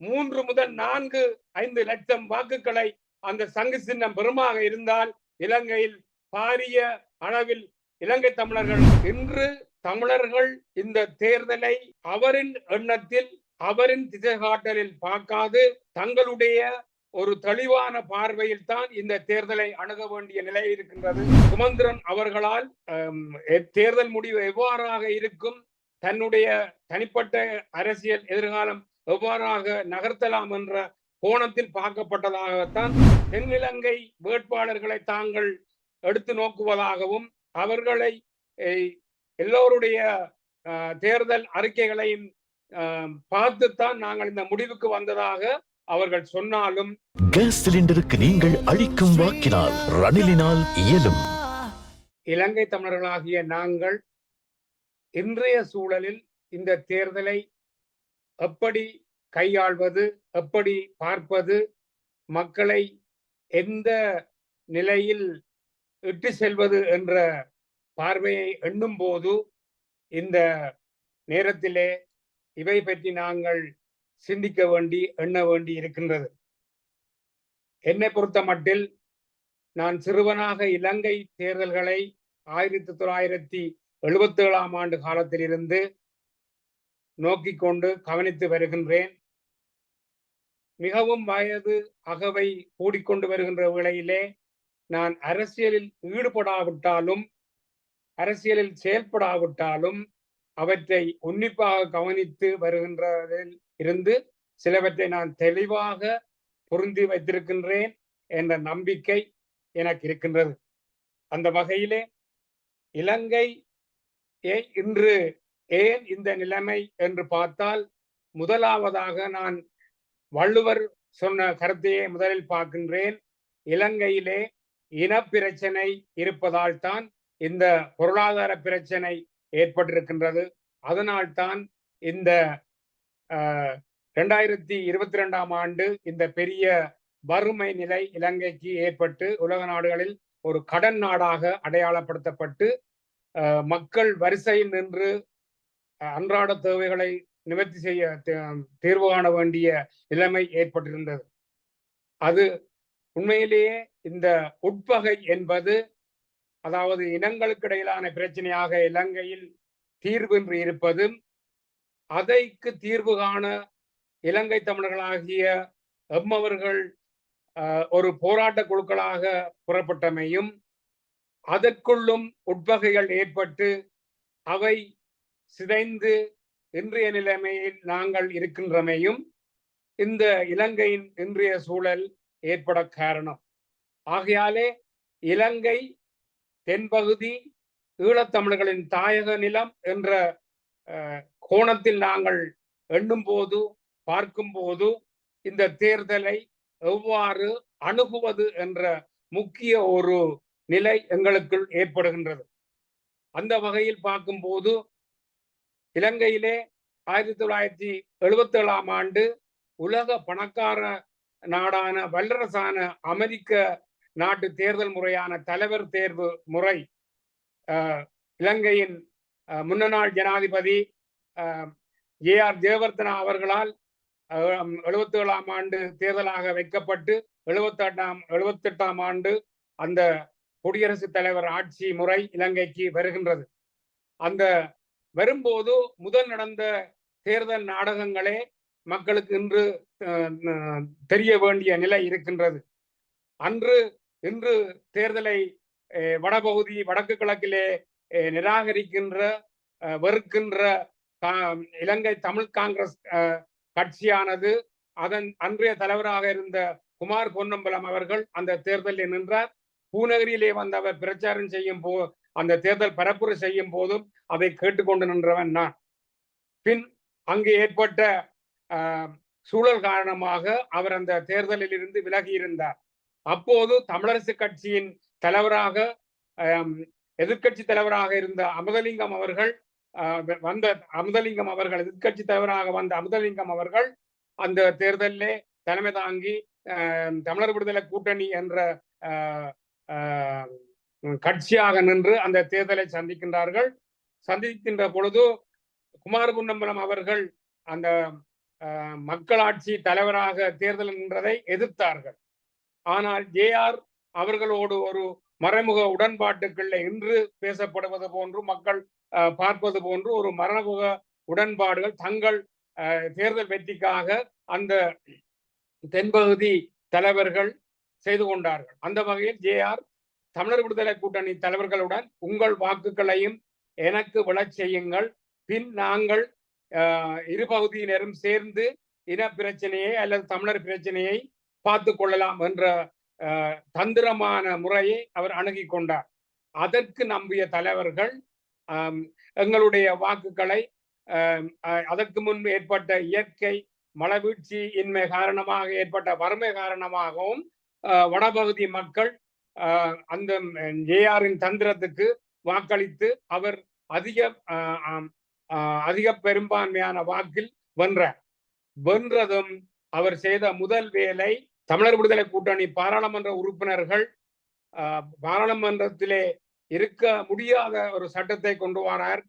மூன்று முதல் நான்கு ஐந்து லட்சம் வாக்குகளை அந்த சங்கு சின்னம் பெருமாக இருந்தால் இலங்கையில் பாரிய அளவில் இலங்கை தமிழர்கள் இன்று தமிழர்கள் இந்த தேர்தலை அவரின் எண்ணத்தில் அவரின் திசை காட்டலில் பார்க்காது தங்களுடைய ஒரு தெளிவான பார்வையில் தான் இந்த தேர்தலை அணுக வேண்டிய நிலை இருக்கின்றது. சுமந்திரன் அவர்களால் தேர்தல் முடிவு எவ்வாறாக இருக்கும்? தன்னுடைய தனிப்பட்ட அரசியல் எதிர்காலம் எவ்வாறாக நகர்த்தலாம் என்ற கோணத்தில் பார்க்கப்பட்டதாகத்தான் தென்னிலங்கை வேட்பாளர்களை தாங்கள் எடுத்து நோக்குவதாகவும் அவர்களை எல்லோருடைய தேர்தல் அறிக்கைகளையும் பார்த்துத்தான் நாங்கள் இந்த முடிவுக்கு வந்ததாக அவர்கள் சொன்னாலும். கேஸ் சிலிண்டருக்கு நீங்கள் அளிக்கும் வாக்கினால் ரணிலினால் இயலும். இலங்கை தமிழர்களாகிய நாங்கள் இன்றைய சூழலில் இந்த தேர்தலை எப்படி கையாள்வது எப்படி பார்ப்பது மக்களை எந்த நிலையில் இட்டு செல்வது என்ற பார்வையை எண்ணும் போது இந்த நேரத்திலே இவை பற்றி நாங்கள் சிந்திக்க வேண்டி எண்ண வேண்டி இருக்கின்றது. என்னை பொறுத்த மட்டில் நான் சிறுவனாக இலங்கை தேர்தல்களை ஆயிரத்தி தொள்ளாயிரத்தி எழுபத்தி ஏழாம் ஆண்டு காலத்திலிருந்து நோக்கிக் கொண்டு கவனித்து வருகின்றேன். மிகவும் வயது அகவை கூடிக்கொண்டு வருகின்ற வேளையிலே நான் அரசியலில் ஈடுபடாவிட்டாலும் அரசியலில் செயல்படாவிட்டாலும் அவற்றை உன்னிப்பாக கவனித்து வருகின்றதில் இருந்து சிலவற்றை நான் தெளிவாக பொருந்தி வைத்திருக்கின்றேன் என்ற நம்பிக்கை எனக்கு இருக்கின்றது. அந்த வகையிலே இலங்கை ஏ இன்று ஏன் இந்த நிலைமை என்று பார்த்தால் முதலாவதாக நான் வள்ளுவர் சொன்ன கருத்தையே முதலில் பார்க்கின்றேன். இலங்கையிலே இனப்பிரச்சனை இருப்பதால் தான் இந்த பொருளாதார பிரச்சனை ஏற்பட்டிருக்கின்றது. அதனால்தான் இந்த ரெண்டாயிரத்தி இருபத்தி ரெண்டாம் ஆண்டு இந்த பெரிய வறுமை நிலை இலங்கைக்கு ஏற்பட்டு உலக நாடுகளில் ஒரு கடன் நாடாக அடையாளப்படுத்தப்பட்டு அஹ், மக்கள் வரிசையில் நின்று அன்றாட தேவைகளை நிவர்த்தி செய்ய தீர்வு காண வேண்டிய நிலைமை ஏற்பட்டிருந்தது. அது உண்மையிலேயே இந்த உட்பகை என்பது அதாவது இனங்களுக்கு இடையிலான பிரச்சனையாக இலங்கையில் தீர்வின்றி இருப்பதும் அதைக்கு தீர்வு காண இலங்கை தமிழர்களாகிய எம்மவர்கள் அஹ், ஒரு போராட்ட குழுக்களாக புறப்பட்டமையும் அதற்குள்ளும் உட்பகைகள் ஏற்பட்டு அவை சிதைந்து இன்றைய நிலைமையில் நாங்கள் இருக்கின்றமையும் இந்த இலங்கையின் இன்றைய சூழல் ஏற்பட காரணம். ஆகையாலே இலங்கை தென்பகுதி ஈழத்தமிழர்களின் தாயக நிலம் என்ற அஹ், கோணத்தில் நாங்கள் எண்ணும் போது இந்த தேர்தலை எவ்வாறு அணுகுவது என்ற முக்கிய ஒரு நிலை எங்களுக்குள் ஏற்படுகின்றது. அந்த வகையில் பார்க்கும்போது இலங்கையிலே ஆயிரத்தி தொள்ளாயிரத்தி எழுபத்தி ஏழாம் ஆண்டு உலக பணக்கார நாடான வல்லரசான அமெரிக்க நாட்டு தேர்தல் முறையான தலைவர் தேர்வு முறை இலங்கையின் அஹ், முன்னாள் ஜனாதிபதி ஏ ஆர் ஜெயவர்தனா அவர்களால் எழுபத்தி ஏழாம் ஆண்டு தேர்தலாக வைக்கப்பட்டு எழுபத்தெட்டாம் எழுபத்தெட்டாம் ஆண்டு அந்த குடியரசுத் தலைவர் ஆட்சி முறை இலங்கைக்கு வருகின்றது. அந்த வரும்போது முதல் நடந்த தேர்தல் நாடகங்களே மக்களுக்கு இன்று தெரிய வேண்டிய நிலை இருக்கின்றது. அன்று இன்று தேர்தலை வடபகுதி வடக்கு கிழக்கிலே நிராகரிக்கின்ற வெறுக்கின்ற கா- இலங்கை தமிழ் காங்கிரஸ் கட்சியானது அதன் அன்றைய தலைவராக இருந்த குமார் பொன்னம்பலம் அவர்கள் அந்த தேர்தலில் நின்றார். பூநகரியிலே வந்து அவர் பிரச்சாரம் செய்யும் போ அந்த தேர்தல் பரப்புரை செய்யும் போதும் அதை கேட்டுக்கொண்டு நின்றவன் நான். பின் அங்கு ஏற்பட்ட ஆஹ், சூழல் காரணமாக அவர் அந்த தேர்தலில் இருந்து விலகி இருந்தார் அப்போது தமிழரசு கட்சியின் தலைவராக எதிர்கட்சி தலைவராக இருந்த அமுதலிங்கம் அவர்கள் வந்த அமுதலிங்கம் அவர்கள் எதிர்கட்சி தலைவராக வந்த அமுதலிங்கம் அவர்கள் அந்த தேர்தலிலே தலைமை தாங்கி ஆஹ், தமிழர் விடுதலை கூட்டணி என்ற ஆஹ், ஆஹ், கட்சியாக நின்று அந்த தேர்தலை சந்திக்கின்றார்கள். சந்திக்கின்ற பொழுது குமார் பொன்னம்பலம் அவர்கள் அந்த அஹ், மக்களாட்சி தலைவராக தேர்தல் நின்றதை எதிர்த்தார்கள். ஆனால் ஜேஆர் அவர்களோடு ஒரு மறைமுக உடன்பாட்டுக்குள்ள இன்று பேசப்படுவது போன்று மக்கள் அஹ், பார்ப்பது போன்று ஒரு மறைமுக உடன்பாடுகள் தங்கள் அஹ், தேர்தல் வெற்றிக்காக அந்த தென்பகுதி தலைவர்கள் செய்து கொண்டார்கள். அந்த வகையில் ஜேஆர் தமிழர் விடுதலை கூட்டணி தலைவர்களுடன் உங்கள் வாக்குகளையும் எனக்கு விழச் செய்யுங்கள். பின் நாங்கள் அஹ், இரு பகுதியினரும் சேர்ந்து இன பிரச்சனையை அல்லது தமிழர் பிரச்சனையை பார்த்து கொள்ளலாம் என்ற தந்திரமான முறையை அவர் அணுகி கொண்டார். அதற்கு நம்பிய தலைவர்கள் எங்களுடைய வாக்குகளை அஹ், அதற்கு முன்பு ஏற்பட்ட இயற்கை மலவீழ்ச்சி இன்மை காரணமாக ஏற்பட்ட வறுமை காரணமாகவும் வடபகுதி மக்கள் அந்த ஜேஆரின் தந்திரத்துக்கு வாக்களித்து அவர் அதிக அதிக பெரும்பான்மையான வாக்கில் வென்றார். வென்றதும் அவர் செய்த முதல் வேலை தமிழர் விடுதலை கூட்டணி பாராளுமன்ற உறுப்பினர்கள் ஆஹ், பாராளுமன்றத்திலே இருக்க முடியாத ஒரு சட்டத்தை கொண்டு வரார்.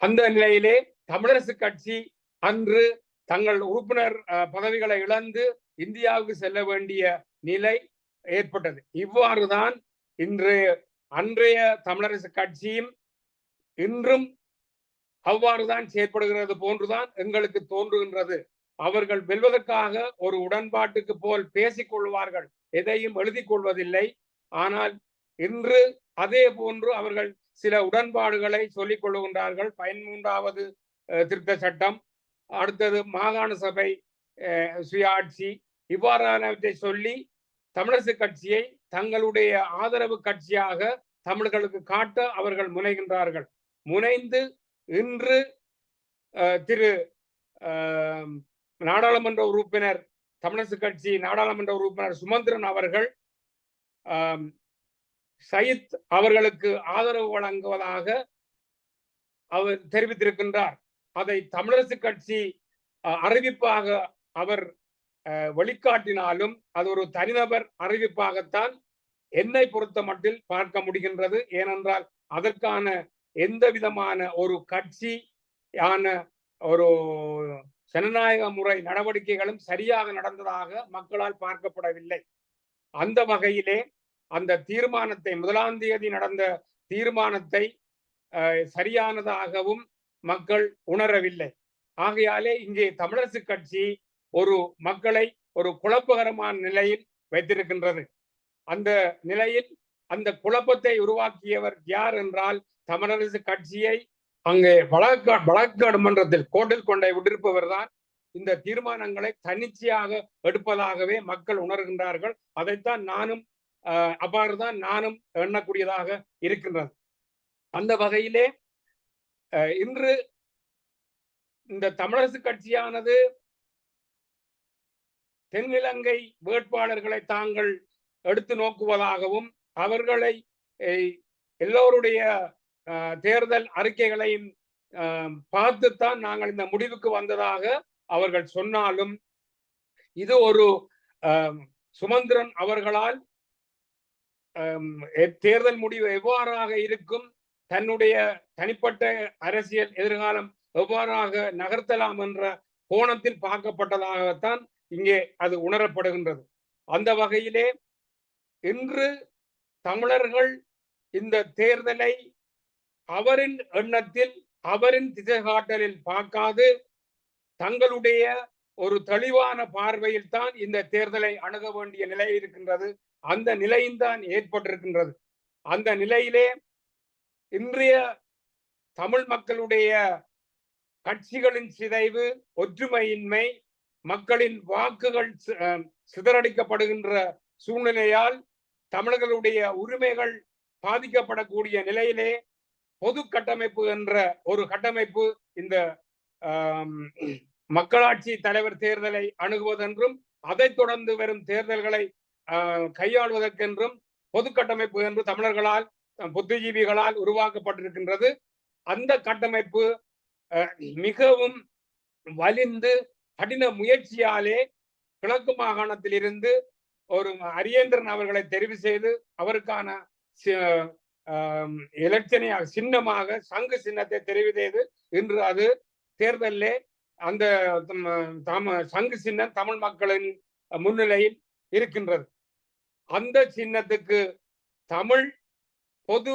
அந்த நிலையிலே தமிழரசு கட்சி அன்று தங்கள் உறுப்பினர் பதவிகளை இழந்து இந்தியாவுக்கு செல்ல வேண்டிய நிலை ஏற்பட்டது. இவ்வாறுதான் இன்று அன்றைய தமிழரசு கட்சியும் இன்றும் அவ்வாறுதான் செயற்படுகிறது போன்றுதான் எங்களுக்கு தோன்றுகின்றது. அவர்கள் வெல்வதற்காக ஒரு உடன்பாட்டுக்கு போல் பேசிக் கொள்வார்கள். எதையும் எழுதிக் கொள்வதில்லை. ஆனால் இன்று அதே போன்று அவர்கள் சில உடன்பாடுகளை சொல்லிக் கொள்ளுகின்றார்கள். பதிமூன்றாவது திருத்த சட்டம் அடுத்தது மாகாண சபை அஹ், சுயாட்சி இவ்வாறானவற்றை சொல்லி தமிழரசு கட்சியை தங்களுடைய ஆதரவு கட்சியாக தமிழர்களுக்கு காட்ட அவர்கள் முனைகின்றார்கள். முனைந்து இன்று திரு நாடாளுமன்ற உறுப்பினர் தமிழரசு கட்சி நாடாளுமன்ற உறுப்பினர் சுமந்திரன் அவர்கள் சயித் அவர்களுக்கு ஆதரவு வழங்குவதாக அவர் தெரிவித்திருக்கின்றார். அதை தமிழரசு கட்சி அஹ், அறிவிப்பாக அவர் வெளிக்காட்டினாலும் அது ஒரு தனிநபர் அறிவிப்பாகத்தான் என்னை பொறுத்த மட்டில் பார்க்க முடிகின்றது. ஏனென்றால் அதற்கான எந்த விதமான ஒரு கட்சியான ஒரு ஜனநாயக முறை நடவடிக்கைகளும் சரியாக நடந்ததாக மக்களால் பார்க்கப்படவில்லை. அந்த வகையிலே அந்த தீர்மானத்தை முதலாம் தேதி நடந்த தீர்மானத்தை அஹ், சரியானதாகவும் மக்கள் உணரவில்லை. ஆகையாலே இங்கே தமிழரசு கட்சி ஒரு மக்களை ஒரு குழப்பகரமான நிலையில் வைத்திருக்கின்றது. அந்த நிலையில் அந்த குழப்பத்தை உருவாக்கியவர் யார் என்றால் தமிழரசு கட்சியை அங்கே வழக்க வழக்காடு மன்றத்தில் கோட்டில் கொண்டை விட்டிருப்பவர் தான் இந்த தீர்மானங்களை தன்னிச்சையாக எடுப்பதாகவே மக்கள் உணர்கின்றார்கள். அதைத்தான் நானும் அஹ், அவ்வாறு தான் நானும் எண்ணக்கூடியதாக இருக்கின்றது. அந்த வகையிலே அஹ், இன்று இந்த தமிழரசு கட்சியானது தென்னிலங்கை வேட்பாளர்களை தாங்கள் எடுத்து நோக்குவதாகவும் அவர்களை எல்லோருடைய அஹ், தேர்தல் அறிக்கைகளையும் பார்த்துத்தான் நாங்கள் இந்த முடிவுக்கு வந்ததாக அவர்கள் சொன்னாலும் இது ஒரு அஹ், சுமந்திரன் அவர்களால் தேர்தல் முடிவு எவ்வாறாக இருக்கும் தன்னுடைய தனிப்பட்ட அரசியல் எதிர்காலம் எவ்வாறாக நகர்த்தலாம் என்ற கோணத்தில் பார்க்கப்பட்டதாகத்தான் இங்கே அது உணரப்படுகின்றது. அந்த வகையிலே இன்று தமிழர்கள் இந்த தேர்தலை அவரின் எண்ணத்தில் அவரின் திசைகாட்டலில் பார்க்காது தங்களுடைய ஒரு தெளிவான பார்வையில் தான் இந்த தேர்தலை அணுக வேண்டிய நிலை இருக்கின்றது. அந்த நிலையில்தான் ஏற்பட்டிருக்கின்றது. அந்த நிலையிலே இன்றைய தமிழ் மக்களுடைய கட்சிகளின் சிதைவு ஒற்றுமையின்மை மக்களின் வாக்குகள் சிதறடிக்கப்படுகின்ற சூழ்நிலையால் தமிழர்களுடைய உரிமைகள் பாதிக்கப்படக்கூடிய நிலையிலே பொது கட்டமைப்பு என்ற ஒரு கட்டமைப்பு இந்த மக்களாட்சி தலைவர் தேர்தலை அணுகுவதென்றும் அதைத் தொடர்ந்து வரும் தேர்தல்களை ஆஹ், கையாள்வதற்கென்றும் பொது கட்டமைப்பு என்று தமிழர்களால் புத்திஜீவிகளால் உருவாக்கப்பட்டிருக்கின்றது. அந்த கட்டமைப்பு அஹ், மிகவும் வலிந்து கடின முயற்சியாலே கிழக்கு மாகாணத்திலிருந்து ஒரு அரியேந்திரன் அவர்களை தெரிவு செய்து அவருக்கான சி- சின்னமாக சங்கு சின்னத்தை தெரிவு செய்து இன்று அது தேர்தலில் அந்த தம சங்கு சின்னம் தமிழ் மக்களின் முன்னிலையில் இருக்கின்றது. அந்த சின்னத்துக்கு தமிழ் பொது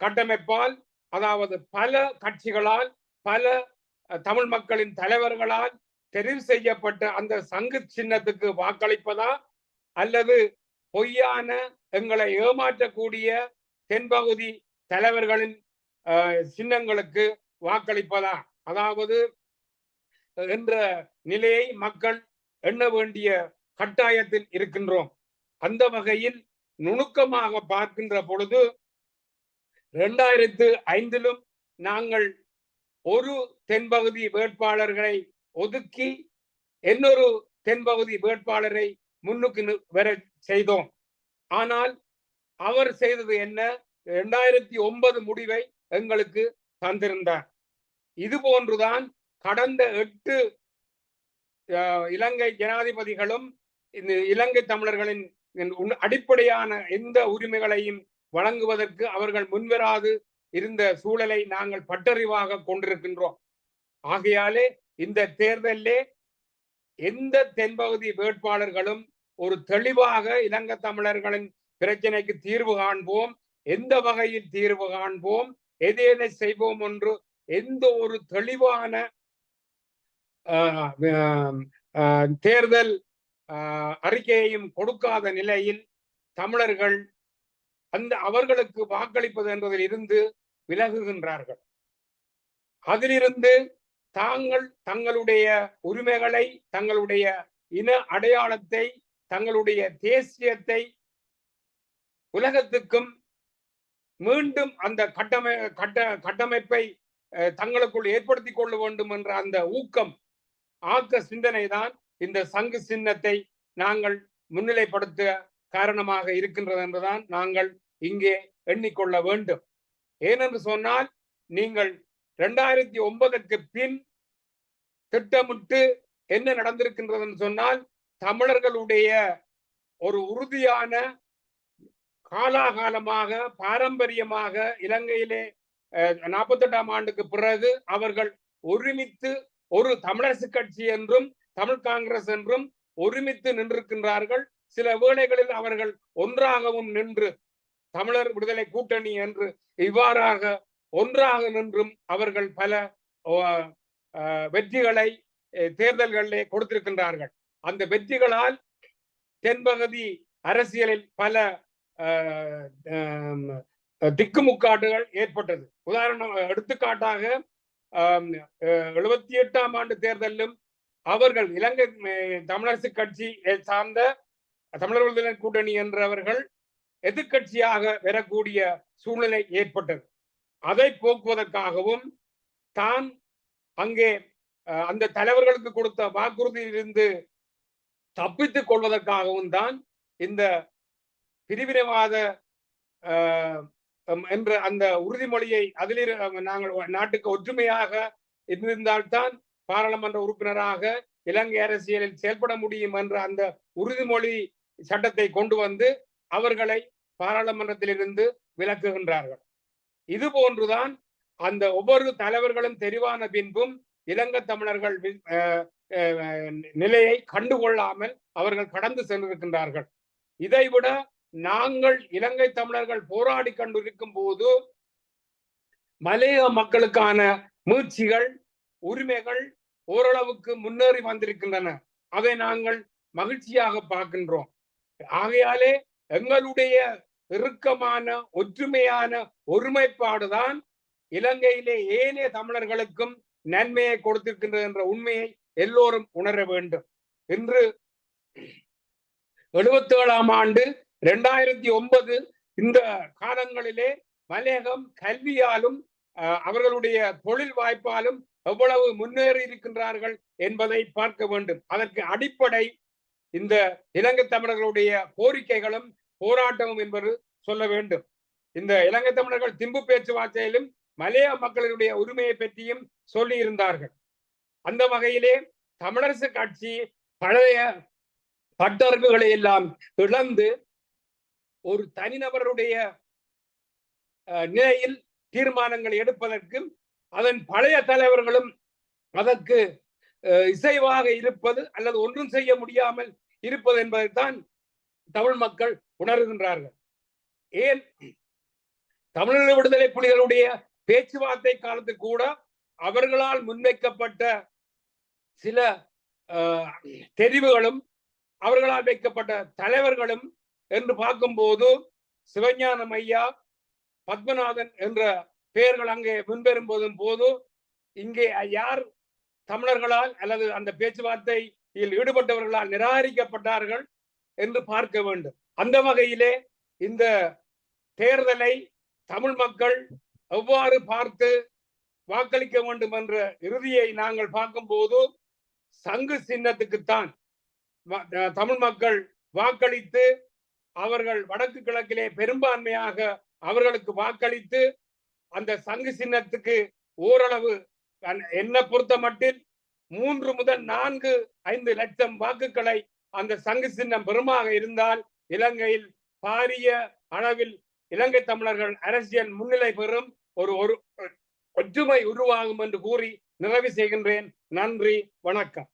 கட்டமைப்பால் அதாவது பல கட்சிகளால் பல தமிழ் மக்களின் தலைவர்களால் தெரிவு செய்யப்பட்ட அந்த சங்கு சின்னத்துக்கு வாக்களிப்பதா? அல்லது பொய்யான எங்களை ஏமாற்றக்கூடிய தென்பகுதி தலைவர்களின் சின்னங்களுக்கு வாக்களிப்பதா? அதாவது என்ற நிலையை மக்கள் எண்ண வேண்டிய கட்டாயத்தில் இருக்கின்றோம். அந்த வகையில் நுணுக்கமாக பார்க்கின்ற பொழுது இரண்டாயிரத்து ஐந்திலும் நாங்கள் ஒரு தென்பகுதி வேட்பாளர்களை ஒதுக்கி இன்னொரு தென்பகுதி வேட்பாளரை முன்னுக்கு வர செய்தோம். ஆனால் அவர் செய்தது என்ன? இரண்டாயிரத்தி ஒன்பது முடிவை எங்களுக்கு தந்திருந்தார். இது போன்றுதான் கடந்த எட்டு அஹ், இலங்கை ஜனாதிபதிகளும் இந்த இலங்கை தமிழர்களின் உன்- அடிப்படையான எந்த உரிமைகளையும் வழங்குவதற்கு அவர்கள் முன்வராது இருந்த சூழலை நாங்கள் பட்டறிவாக கொண்டிருக்கின்றோம். ஆகையாலே இந்த தேர்தலிலே எந்த தென்பகுதி வேட்பாளர்களும் ஒரு தெளிவாக இலங்கை தமிழர்களின் பிரச்சனைக்கு தீர்வு காண்போம். எந்த வகையில் தீர்வு காண்போம்? எதை செய்வோம் என்று எந்த ஒரு தெளிவான தேர்தல் ஆஹ், அறிக்கையையும் கொடுக்காத நிலையில் தமிழர்கள் அந்த அவர்களுக்கு வாக்களிப்பது என்பதில் இருந்து விலகுகின்றார்கள். அதிலிருந்து தாங்கள் தங்களுடைய உரிமைகளை தங்களுடைய இன அடையாளத்தை தங்களுடைய தேசியத்தை உலகத்துக்கும் மீண்டும் அந்த கட்டமை கட்ட கட்டமைப்பை அஹ், தங்களுக்குள் ஏற்படுத்தி கொள்ள வேண்டும் என்ற அந்த ஊக்கம் ஆக்க சிந்தனை தான் இந்த சங்கு சின்னத்தை நாங்கள் முன்னிலைப்படுத்த காரணமாக இருக்கின்றது என்றுதான் நாங்கள் இங்கே எண்ணிக்கொள்ள வேண்டும். ஏனென்று சொன்னால் நீங்கள் இரண்டாயிரத்தி ஒன்பதுக்கு பின் திட்டமிட்டு என்ன நடந்திருக்கின்றதுன்னு சொன்னால் தமிழர்களுடைய ஒரு உறுதியான காலாகாலமாக பாரம்பரியமாக இலங்கையிலே நாற்பத்தெட்டாம் ஆண்டுக்கு பிறகு அவர்கள் ஒருமித்து ஒரு தமிழரசு கட்சி என்றும் தமிழ் காங்கிரஸ் என்றும் ஒருமித்து நின்றிருக்கின்றார்கள். சில வேளைகளில் அவர்கள் ஒன்றாகவும் நின்று தமிழர் விடுதலை கூட்டணி என்று இவ்வாறாக ஒன்றாக நின்றும் அவர்கள் பல அஹ், வெற்றிகளை தேர்தல்களிலே கொடுத்திருக்கின்றார்கள். அந்த வெற்றிகளால் தென்பகுதி அரசியலில் பல திக்குமுக்காட்டுகள் ஏற்பட்டது. உதாரணம் எடுத்துக்காட்டாக எழுபத்தி எட்டாம் ஆண்டு தேர்தலிலும் அவர்கள் இலங்கை தமிழரசு கட்சி சார்ந்த தமிழர் விடுதலை கூட்டணி என்றவர்கள் எதிர்க்கட்சியாக வரக்கூடிய சூழ்நிலை ஏற்பட்டது. அதை போக்குவதற்காகவும் தான் அங்கே அந்த தலைவர்களுக்கு கொடுத்த வாக்குறுதியிலிருந்து தப்பித்துக் கொள்வதற்காகவும் தான் இந்த பிரிவினைவாத என்ற அந்த உறுதிமொழியை அதில் நாங்கள் நாட்டுக்கு ஒற்றுமையாக இருந்திருந்தால்தான் பாராளுமன்ற உறுப்பினராக இலங்கை அரசியலில் செயல்பட முடியும் என்ற அந்த உறுதிமொழி சட்டத்தை கொண்டு வந்து அவர்களை பாராளுமன்றத்திலிருந்து விலக்குகின்றார்கள். இது போன்றுதான் அந்த ஒவ்வொரு தலைவர்களும் தெரிவான பின்பும் இலங்கை தமிழர்கள் நிலையை கண்டுகொள்ளாமல் அவர்கள் கடந்து சென்றிருக்கின்றார்கள். இதைவிட நாங்கள் இலங்கை தமிழர்கள் போராடி கொண்டிருக்கும் போது மலைய மக்களுக்கான முயற்சிகள் உரிமைகள் ஓரளவுக்கு முன்னேறி வந்திருக்கின்றன. அதை நாங்கள் மகிழ்ச்சியாக பார்க்கின்றோம். ஆகையாலே எங்களுடைய இறுக்கமான ஒற்றுமையான ஒருமைப்பாடுதான் இலங்கையிலே ஏனைய தமிழர்களுக்கும் நன்மையை கொடுத்திருக்கின்றது என்ற உண்மையை எல்லோரும் உணர வேண்டும். இன்று எழுபத்தி ஏழாம் ஆண்டு இரண்டாயிரத்தி ஒன்பது இந்த காலங்களிலே மலையகம் கல்வியாலும் அஹ், அவர்களுடைய தொழில் வாய்ப்பாலும் எவ்வளவு முன்னேறி இருக்கின்றார்கள் என்பதை பார்க்க வேண்டும். அதற்கு அடிப்படை இந்த இலங்கை தமிழர்களுடைய கோரிக்கைகளும் போராட்டமும் என்பது சொல்ல வேண்டும். இந்த இலங்கை தமிழர்கள் திம்பு பேச்சுவார்த்தையிலும் மலைய மக்களுடைய உரிமையை பற்றியும் சொல்லி இருந்தார்கள். அந்த வகையிலே தமிழரசு கட்சி பழைய பட்டறிவுகளை எல்லாம் இழந்து ஒரு தனிநபருடைய அஹ், நிலையில் தீர்மானங்கள் எடுப்பதற்கும் அதன் பழைய தலைவர்களும் அதற்கு அஹ், இசைவாக இருப்பது அல்லது ஒன்றும் செய்ய முடியாமல் இருப்பது என்பதைத்தான் தமிழ் மக்கள் உணர்கின்றார்கள். ஏன்? தமிழீழ விடுதலை புலிகளுடைய பேச்சுவார்த்தை காலத்தில் கூட அவர்களால் முன்வைக்கப்பட்ட சில தெரிவுகளும் அவர்களால் வைக்கப்பட்ட தலைவர்களும் என்று பார்க்கும்போது சிவஞானம் ஐயா பத்மநாதன் என்ற பெயர்கள் அங்கே முன்வரும் போதும் போது இங்கே யார் தமிழர்களால் அல்லது அந்த பேச்சுவார்த்தையில் ஈடுபட்டவர்களால் நிராகரிக்கப்பட்டார்கள் என்று பார்க்க வேண்டும். அந்த வகையிலே இந்த தேர்தலை தமிழ் மக்கள் எவ்வாறு பார்த்து வாக்களிக்க வேண்டும் என்ற இறுதியை நாங்கள் பார்க்கும்போது சங்கு சின்னத்துக்குத்தான் தமிழ் மக்கள் வாக்களித்து அவர்கள் வடக்கு கிழக்கிலே பெரும்பான்மையாக அவர்களுக்கு வாக்களித்து அந்த சங்கு சின்னத்துக்கு ஓரளவு என்னை பொறுத்த மட்டில் மூன்று முதல் நான்கு ஐந்து லட்சம் வாக்குகளை அந்த சங்கு சின்னம் பெருமாக இருந்தால் இலங்கையில் பாரிய அளவில் இலங்கை தமிழர்கள் அரசியல் முன்னிலை பெறும் ஒரு ஒரு ஒற்றுமை உருவாகும் என்று கூறி நிறைவு செய்கின்றேன். நன்றி வணக்கம்.